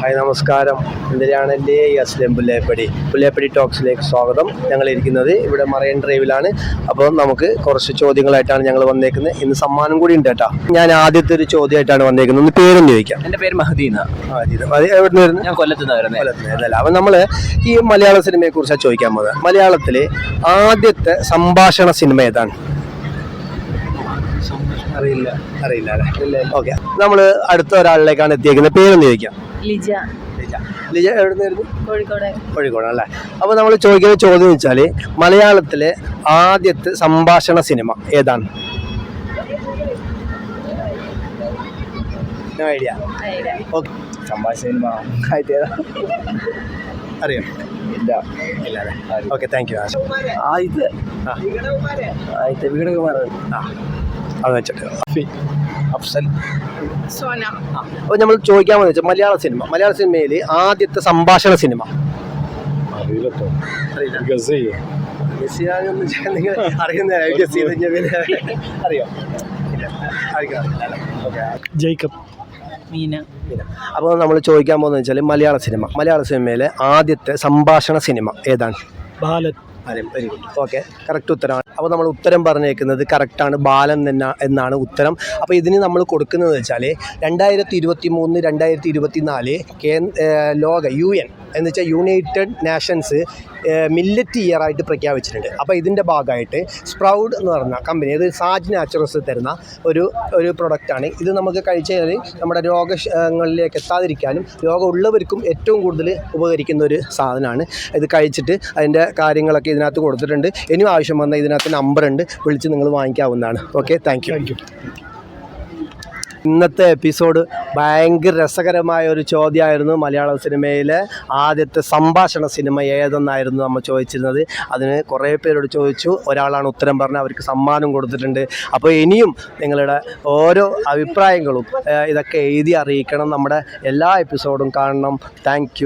Hi നമസ്കാരം. എന്തിനാണെന്റെ അസ്ലം പുല്ലേപ്പടി പുല്ലേപ്പടി ടോക്സിലേക്ക് സ്വാഗതം. ഞങ്ങൾ ഇരിക്കുന്നത് ഇവിടെ മറൈൻ ഡ്രൈവിലാണ്. അപ്പോൾ നമുക്ക് കുറച്ച് ചോദ്യങ്ങളായിട്ടാണ് ഞങ്ങൾ വന്നേക്കുന്നത്. ഇന്ന് സമ്മാനം കൂടി ഉണ്ട് കേട്ടോ. ഞാൻ ആദ്യത്തെ ഒരു ചോദ്യമായിട്ടാണ് വന്നേക്കുന്നത്. ഒന്ന് പേരൊന്ന് ചോദിക്കാം. എന്റെ പേര് മഹദീന. എവിടെ നിന്ന് ഞാൻ കൊല്ലത്ത് കൊല്ലത്തുനിന്ന് അപ്പം നമ്മൾ ഈ മലയാള സിനിമയെ കുറിച്ചാണ് ചോദിക്കാൻ പോകുന്നത്. മലയാളത്തിലെ ആദ്യത്തെ സംഭാഷണ സിനിമ ഏതാണ്? അറിയില്ല. അറിയില്ല അല്ലേ? ഓക്കെ. നമ്മൾ അടുത്ത ഒരാളിലേക്കാണ് എത്തിയേക്കുന്നത്. പേരൊന്ന് ചോദിക്കാം. ലിജ. ലിജ. ലിജ എവിടെ നിന്നായിരുന്നു കോഴിക്കോട്. കോഴിക്കോട് അല്ലേ അപ്പോൾ നമ്മൾ ചോദിക്കുന്ന ചോദ്യം എന്ന് വെച്ചാൽ മലയാളത്തിലെ ആദ്യത്തെ സംഭാഷണ സിനിമ ഏതാണ്? ഐഡിയ. ഓക്കെ സംഭാഷണ സിനിമ അറിയാം? ഇല്ല. ഇല്ല അല്ലേ? ഓക്കെ താങ്ക് യു ആദ്യത്തെ? ആ. ആദ്യത്തെ വീടുകുമാർ ആ. അത് വെച്ചിട്ട്. അഫ്സൽ. സോന. അപ്പോൾ നമ്മൾ ചോദിക്കാൻ പോകുന്നത് വെച്ചാൽ മലയാള സിനിമ. മലയാള സിനിമയിൽ ആദ്യത്തെ സംഭാഷണ സിനിമ? ജേക്കബ്. മീന. അപ്പോൾ നമ്മൾ ചോദിക്കാൻ പോകുന്നത് വെച്ചാൽ മലയാള സിനിമ. മലയാള സിനിമയിലെ ആദ്യത്തെ സംഭാഷണ സിനിമ ഏതാണ്? Balan. Very good okay correct ഉത്തരമാണ്. അപ്പോൾ നമ്മൾ ഉത്തരം പറഞ്ഞേക്കുന്നത് കറക്റ്റാണ് ബാലൻ എന്ന എന്നാണ് ഉത്തരം. അപ്പോൾ ഇതിന് നമ്മൾ കൊടുക്കുന്നത് വെച്ചാൽ രണ്ടായിരത്തി ഇരുപത്തി മൂന്ന് രണ്ടായിരത്തി ഇരുപത്തി നാല് കേ ലോക യു എൻ എന്ന് വെച്ചാൽ യുണൈറ്റഡ് നാഷൻസ് മില്ലറ്റ് ഇയർ ആയിട്ട് പ്രഖ്യാപിച്ചിട്ടുണ്ട്. അപ്പോൾ ഇതിന്റെ ഭാഗമായിട്ട് സ്പ്രൗഡ് എന്ന് പറഞ്ഞ കമ്പനി അത് സാജ് നാച്ചുറൽസ് തരുന്ന ഒരു ഒരു പ്രൊഡക്റ്റാണ് ഇത് നമുക്ക് കഴിച്ചു കഴിഞ്ഞാൽ നമ്മുടെ രോഗങ്ങളിലേക്ക് എത്താതിരിക്കാനും രോഗമുള്ളവർക്കും ഏറ്റവും കൂടുതൽ ഉപകരിക്കുന്ന ഒരു സാധനമാണ്. ഇത് കഴിച്ചിട്ട് അതിന്റെ കാര്യങ്ങളൊക്കെ ഇതിനകത്ത് കൊടുത്തിട്ടുണ്ട്. ഇനിയും ആവശ്യം വന്നാൽ ഇതിനകത്ത് നമ്പറുണ്ട് വിളിച്ച് നിങ്ങൾ വാങ്ങിക്കാവുന്നതാണ്. ഓക്കെ താങ്ക് യു ഇന്നത്തെ എപ്പിസോഡ് ഭയങ്കര രസകരമായ ഒരു ചോദ്യമായിരുന്നു മലയാള സിനിമയിലെ ആദ്യത്തെ സംഭാഷണ സിനിമ ഏതെന്നായിരുന്നു നമ്മൾ ചോദിച്ചിരുന്നത്. അതിന് കുറേ പേരോട് ചോദിച്ചു. ഒരാളാണ് ഉത്തരം പറഞ്ഞത്. അവർക്ക് സമ്മാനം കൊടുത്തിട്ടുണ്ട്. അപ്പോൾ ഇനിയും നിങ്ങളുടെ ഓരോ അഭിപ്രായങ്ങളും ഇതൊക്കെ എഴുതി അറിയിക്കണം. നമ്മുടെ എല്ലാ എപ്പിസോഡും കാണണം. താങ്ക്